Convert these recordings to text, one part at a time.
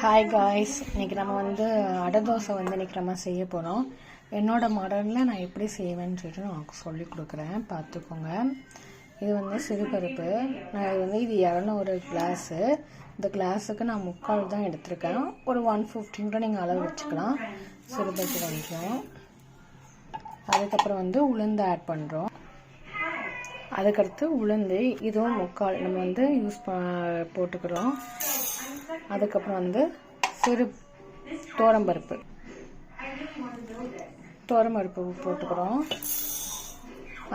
Hi guys இன்னைக்கு நம்ம வந்து அடை தோசை வந்து இன்றைக்கி நம்ம செய்ய போகிறோம் என்னோட மாடலில் நான் எப்படி செய்வேன்னு சொல்லிட்டு நான் சொல்லி கொடுக்குறேன். பார்த்துக்கோங்க. இது வந்து சிறுபருப்பு. நான் இது வந்து இது இரநூறு கிளாஸு இந்த கிளாஸுக்கு நான் முக்கால் தான் எடுத்திருக்கேன். ஒரு ஒன் ஃபிஃப்டின் கூட நீங்கள் அளவு வச்சுக்கலாம். சிறுபருப்பு கொஞ்சம். அதுக்கப்புறம் வந்து உளுந்து ஆட் பண்ணுறோம் அதுக்கடுத்து உளுந்து இதுவும் முக்கால் நம்ம வந்து யூஸ் ப போட்டுக்கிறோம். அதுக்கப்புறம் வந்து சிறு தோரம்பருப்பு தோரம்பருப்பு போட்டுக்கிறோம்.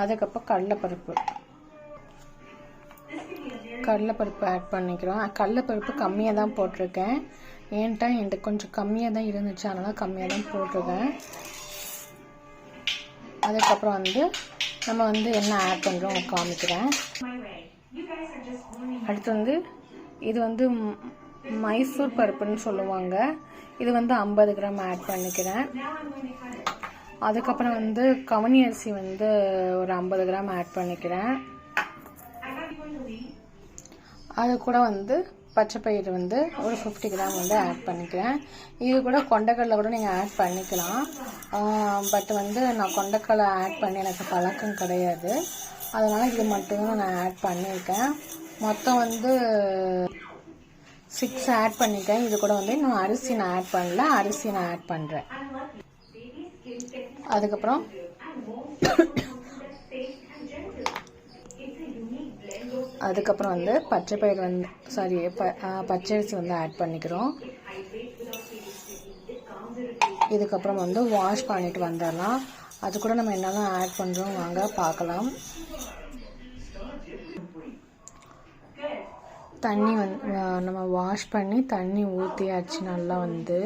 அதுக்கப்புறம் கடலைப்பருப்பு. கடலைப்பருப்பு ஆட் பண்ணிக்கிறோம். கடலைப்பருப்பு கம்மியாக தான் போட்டிருக்கேன். ஏன்ட்டா என்கிட்ட கொஞ்சம் கம்மியாக தான் இருந்துச்சு. அதனால் கம்மியாக தான் போட்டிருக்கேன். அதுக்கப்புறம் வந்து நம்ம வந்து என்ன ஆட் பண்ணுறோம் காமிக்கிறேன். அடுத்து வந்து இது வந்து மைசூர் பருப்புன்னு சொல்லுவாங்க. இது வந்து ஐம்பது கிராம் ஆட் பண்ணிக்கிறேன். அதுக்கப்புறம் வந்து கவனி அரிசி வந்து ஒரு ஐம்பது கிராம் ஆட் பண்ணிக்கிறேன். அது கூட வந்து பச்சை பயிறு வந்து ஒரு ஃபிஃப்டி கிராம் வந்து ஆட் பண்ணிக்கிறேன். இது கூட கொண்டைக்கடலை கூட நீங்கள் ஆட் பண்ணிக்கலாம். பட் வந்து நான் கொண்டைக்கடலை ஆட் பண்ணி எனக்கு பழக்கம் கிடையாது. அதனால் இது மட்டும்தான் நான் ஆட் பண்ணியிருக்கேன். மொத்தம் வந்து சிக்ஸ் ஆட் பண்ணிட்டேன். இது கூட வந்து இன்னும் அரிசி நான் ஆட் பண்ணல. அரிசி நான் ஆட் பண்ணுறேன் அதுக்கப்புறம் அதுக்கப்புறம் வந்து பச்சை பயிர் வந்து சாரி பச்சரிசி வந்து ஆட் பண்ணிக்கிறோம். இதுக்கப்புறம் வந்து வாஷ் பண்ணிட்டு வந்துடலாம். அது கூட நம்ம என்னெல்லாம் ஆட் பண்ணுறோம் வாங்க பார்க்கலாம். தண்ணி வந்து நம்ம வாஷ் பண்ணி தண்ணி ஊற்றியாச்சு நல்லா வந்து.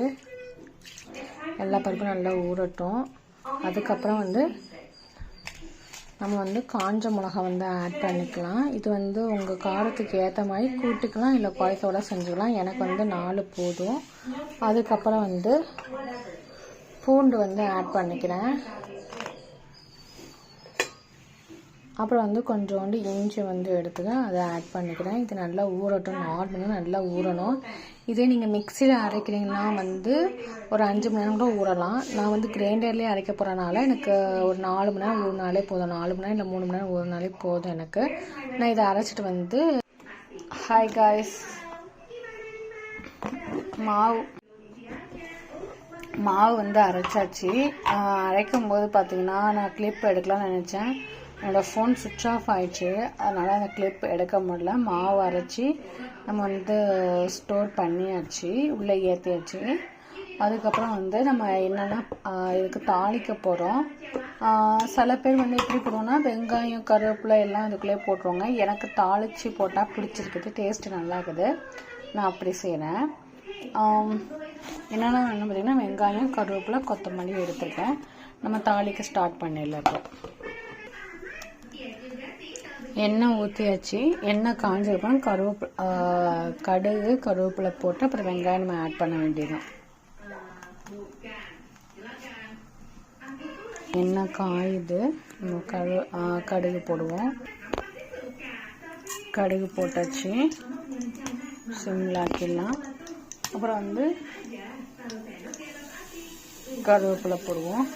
எல்லா பருப்பும் நல்லா ஊறட்டும். அதுக்கப்புறம் வந்து நம்ம வந்து காஞ்ச மிளகா வந்து ஆட் பண்ணிக்கலாம். இது வந்து உங்கள் காரத்துக்கு ஏற்ற மாதிரி கூட்டிக்கலாம் இல்லை குறைத்தோட செஞ்சுக்கலாம். எனக்கு வந்து நாலு போதும். அதுக்கப்புறம் வந்து பூண்டு வந்து ஆட் பண்ணிக்கிறேன். அப்புறம் வந்து கொஞ்சோண்டு இஞ்சி வந்து எடுத்துக்க அதை ஆட் பண்ணிக்கிறேன். இது நல்லா ஊறட்டும் நார்மலாக நல்லா ஊறணும். இதே நீங்கள் மிக்சியில் அரைக்கிறீங்கன்னா வந்து ஒரு அஞ்சு மணி நேரம் கூட ஊறலாம். நான் வந்து கிரைண்டர்லேயே அரைக்க போகிறனால எனக்கு ஒரு நாலு மணி நேரம் ஊறினாலே போதும். நாலு மணி நேரம் இல்லை மூணு மணி நேரம் ஊறினாலே போதும் எனக்கு. நான் இதை அரைச்சிட்டு வந்து ஹாய் காய்ஸ் மாவு மாவு வந்து அரைச்சாச்சு. அரைக்கும் போது பார்த்தீங்கன்னா நான் கிளிப் எடுக்கலாம்னு நினச்சேன். என்னோடய ஃபோன் சுவிட்ச் ஆஃப் ஆயிடுச்சு. அதனால் அந்த கிளிப் எடுக்க முடில மாவு அரைச்சி நம்ம வந்து ஸ்டோர் பண்ணியாச்சு. உள்ளே ஏற்றியாச்சு அதுக்கப்புறம் வந்து நம்ம என்னென்னா இதுக்கு தாளிக்க போகிறோம் சில பேர் வந்து எப்படி போடுவோம்னா வெங்காயம் கருவேப்பிலை எல்லாம் இதுக்குள்ளே போட்டுருவாங்க. எனக்கு தாளித்து போட்டால் பிடிச்சிருக்குது. டேஸ்ட்டு நல்லா இருக்குது. நான் அப்படி செய்கிறேன் என்னென்ன வேணும் பார்த்திங்கன்னா வெங்காயம் கருவேப்பிலை கொத்தமல்லி எடுத்துருக்கேன். நம்ம தாளிக்க ஸ்டார்ட் பண்ணிடலாம் இப்போ. எண்ணெய் ஊற்றியாச்சு எண்ணெய் காஞ்சதுக்கப்புறம் கருவேப்பிலை கடுகு கருவேப்பிலை போட்டு அப்புறம் வெங்காயம் நம்ம ஆட் பண்ண வேண்டியதுதான். எண்ணெய் காயுது. நம்ம கரு கடுகு போடுவோம். கடுகு போட்டாச்சு. சிம்மில் ஆக்கிடலாம். அப்புறம் வந்து கருவேப்பிலை போடுவோம்.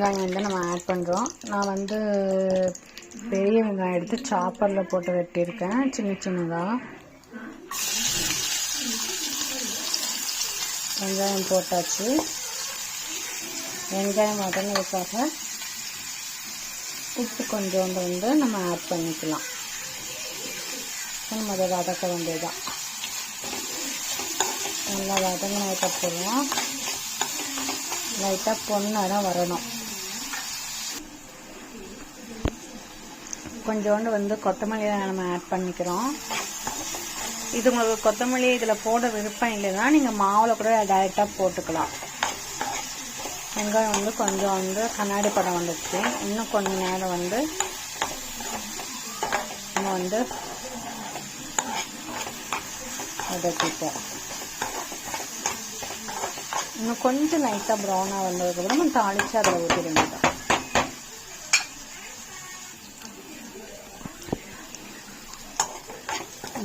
வெங்காயம் வந்து நம்ம ஆட் பண்ணுறோம் நான் வந்து பெரிய வெங்காயம் எடுத்து சாப்பரில் போட்டு வெட்டியிருக்கேன். சின்ன சின்னதாக வெங்காயம் போட்டாச்சு. வெங்காயம் வதங்கியதுக்காக உப்பு கொஞ்சோண்டு வந்து நம்ம ஆட் பண்ணிக்கலாம். நம்ம அதை வதக்க வேண்டியதுதான். நல்லா வதங்கினதுக்கப்புறம் லைட்டாக பொன்னரம் வரணும். கொஞ்சோண்டு வந்து கொத்தமல்லியை நம்ம ஆட் பண்ணிக்கிறோம். இது உங்களுக்கு கொத்தமல்லி இதில் போட விருப்பம் இல்லைன்னா நீங்கள் மாவில் கூட டைரெக்டாக போட்டுக்கலாம். வெங்காயம் வந்து கொஞ்சம் வந்து கண்ணாடி படம் வந்துச்சு இன்னும் கொஞ்ச நேரம் வந்து நம்ம வந்து வதக்கிப்போம். இன்னும் கொஞ்சம் லைட்டாக ப்ரௌனாக வந்ததுக்கப்புறம் தாளித்து அதில் ஊற்றிட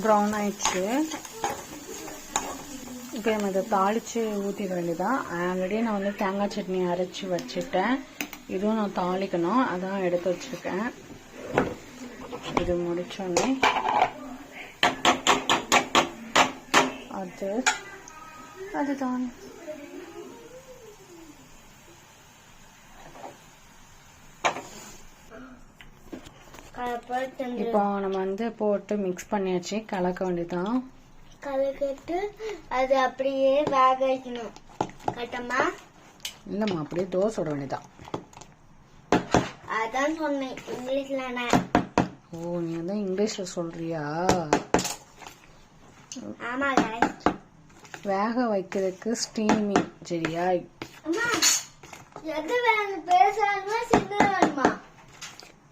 ப்ரௌன் ஆயிடுச்சு. இப்போ நம்ம இதை தாளித்து ஊற்றிட வேண்டியதான் ஆல்ரெடி நான் வந்து தேங்காய் சட்னி அரைச்சி வச்சுட்டேன். இதுவும் நான் தாளிக்கணும். அதான் எடுத்து வச்சுருக்கேன். இது முடித்தோடனே அது அதுதான். இப்போ நம்ம வந்து போட்டு மிக்ஸ் பண்ணியாச்சு கலக்க வேண்டியதான் கலக்கிட்டு அது அப்படியே வேக வைக்கணும். கட்டமா இல்லைம்மா அப்படியே தோசை விட வேண்டியதான் அதான் சொன்னேன் இங்கிலீஷ்ல ஓ நீ வந்து இங்கிலீஷில் சொல்கிறியா ஆமா. வேக வைக்கிறதுக்கு ஸ்டீமிங் சரியா?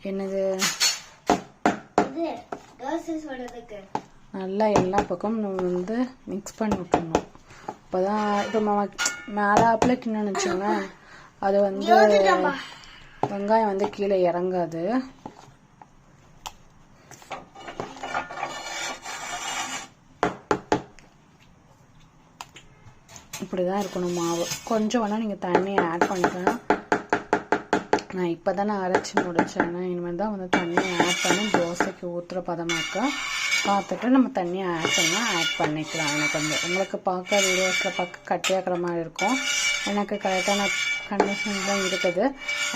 என்னது? தோசை சொல்றதுக்கு நல்லா எல்லா பக்கமும் நம்ம வந்து மிக்ஸ் பண்ணி விட்டுறணும். அப்போதான் இப்போ மேலாப்பில் கிண்ணு வச்சுங்க அது வந்து. வெங்காயம் வந்து கீழே இறங்காது. இப்படி தான் இருக்கணும் மாவு. கொஞ்சம் வேணால் நீங்கள் தண்ணி ஆட் பண்ணிக்கலாம். நான் இப்போ தானே அரைச்சி முடித்தேன் இனிமேல் தான் வந்து தண்ணி ஆட் பண்ணி தோசைக்கு ஊற்றுற பதமாக்க பார்த்துட்டு நம்ம தண்ணியை ஆட் பண்ணால் ஆட் பண்ணிக்கலாம் எனக்கு வந்து. உங்களுக்கு பார்க்க வீடியோஸில் பார்க்க கட்டியாக்குற மாதிரி இருக்கும். எனக்கு கரெக்டான கண்டிஷன் தான் இருக்குது.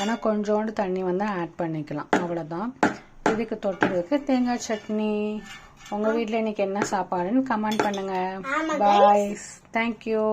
ஆனால் கொஞ்சோண்டு தண்ணி வந்து ஆட் பண்ணிக்கலாம். அவ்வளோதான் இதுக்கு தொட்டுறதுக்கு தேங்காய் சட்னி. உங்கள் வீட்டில் இன்னைக்கு என்ன சாப்பாடுன்னு கமெண்ட் பண்ணுங்கள் ஆமா பாய் தேங்க்யூ